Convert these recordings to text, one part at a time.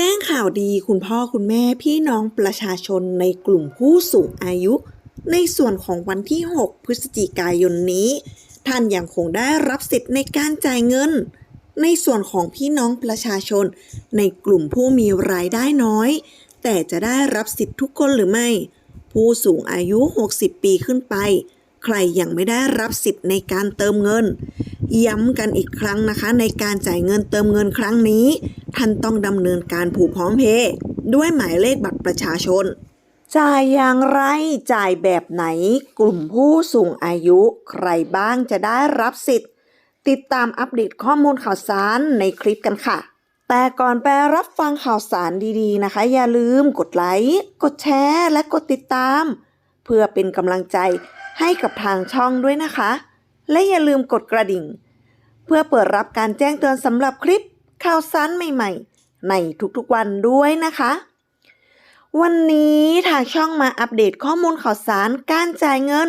จ้งข่าวดีคุณพ่อคุณแม่พี่น้องประชาชนในกลุ่มผู้สูงอายุ ในส่วนของวันที่ 6 พฤศจิกายนนี้ ท่านยังคงได้รับสิทธิ์ในการจ่ายเงิน ในส่วนของพี่น้องประชาชน ในกลุ่มผู้มีรายได้น้อย แต่จะได้รับสิทธิ์ทุกคนหรือไม่ ผู้สูงอายุ 60 ปีขึ้นไป ใครยังไม่ได้รับสิทธิ์ในการเติมเงิน ย้ำกันอีกครั้งนะคะ ในการจ่ายเงินเติมเงินครั้งนี้ ท่านต้องดำเนินการผูกพร้อมเพย์ด้วยหมายเลขบัตรประชาชน จ่ายอย่างไรจ่ายแบบไหน กลุ่มผู้สูงอายุใครบ้างจะได้รับสิทธิ์ ติดตามอัปเดตข้อมูลข่าวสารในคลิปกันค่ะแต่ก่อนไปรับฟังข่าวสารดีๆนะคะ อย่าลืมกดไลค์ กดแชร์ และกดติดตาม เพื่อเป็นกำลังใจ ให้กับทางช่องด้วยนะคะ และอย่าลืมกดกระดิ่ง เพื่อเปิดรับการแจ้งเตือนสำหรับคลิปข่าวสารใหม่ๆ ในทุกๆวันด้วยนะคะ วันนี้ทางช่องมาอัปเดตข้อมูลข่าวสารการจ่ายเงิน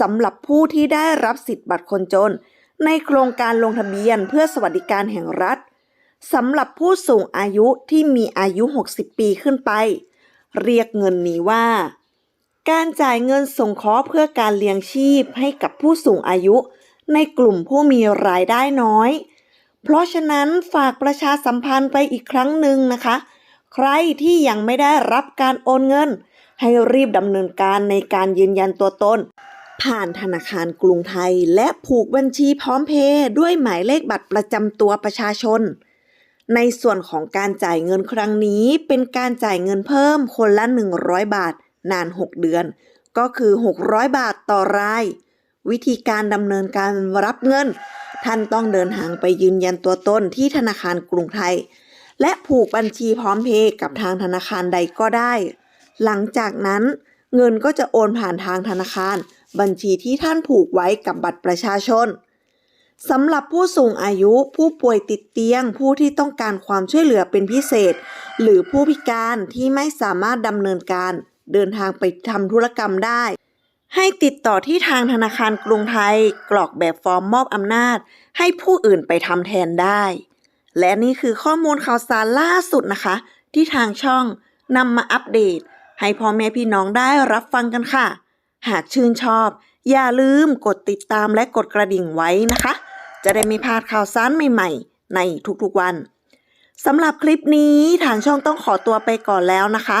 สำหรับผู้ที่ได้รับสิทธิ์บัตรคนจน ในโครงการลงทะเบียนเพื่อสวัสดิการแห่งรัฐสำหรับผู้สูงอายุที่มีอายุ 60 ปีขึ้นไป เรียกเงินนี้ว่า การจ่ายเงินสงเคราะห์เพื่อการเลี้ยงชีพให้กับผู้สูงอายุ ในกลุ่มผู้มีรายได้น้อย เพราะฉะนั้นฝากประชาสัมพันธ์ไปอีกครั้งหนึ่งนะคะ ใครที่ยังไม่ได้รับการโอนเงิน ให้รีบดำเนินการในการยืนยันตัวตน ผ่านธนาคารกรุงไทย และผูกบัญชีพร้อมเพย์ด้วยหมายเลขบัตรประจำตัวประชาชน ในส่วนของการจ่ายเงินครั้งนี้เป็นการจ่ายเงินเพิ่มคนละ 100 บาท นาน 6 เดือน ก็คือ 600 บาทต่อราย วิธีการดำเนินการรับเงิน ท่านต้องเดินทางไปยืนยันตัวตนที่ธนาคารกรุงไทย และผูกบัญชีพร้อมเพย์กับทางธนาคารใดก็ได้ หลังจากนั้นเงินก็จะโอนผ่านทางธนาคาร บัญชีที่ท่านผูกไว้กับบัตรประชาชนสำหรับผู้สูงอายุผู้ป่วยติดเตียง ผู้ที่ต้องการความช่วยเหลือเป็นพิเศษ หรือผู้พิการที่ไม่สามารถดำเนินการ เดินทางไปทำธุรกรรมได้ ให้ติดต่อที่ทางธนาคารกรุงไทย กรอกแบบฟอร์มมอบอำนาจ ให้ผู้อื่นไปทำแทนได้ และนี่คือข้อมูลข่าวสารล่าสุดนะคะ ที่ทางช่องนำมาอัปเดต ให้พ่อแม่พี่น้องได้รับฟังกันค่ะ หากชื่นชอบ อย่าลืมกดติดตามและกดกระดิ่งไว้นะคะ จะได้ไม่พลาดข่าวสารใหม่ๆ ในทุกๆวันสำหรับคลิปนี้ทางช่องต้องขอตัวไปก่อนแล้วนะคะ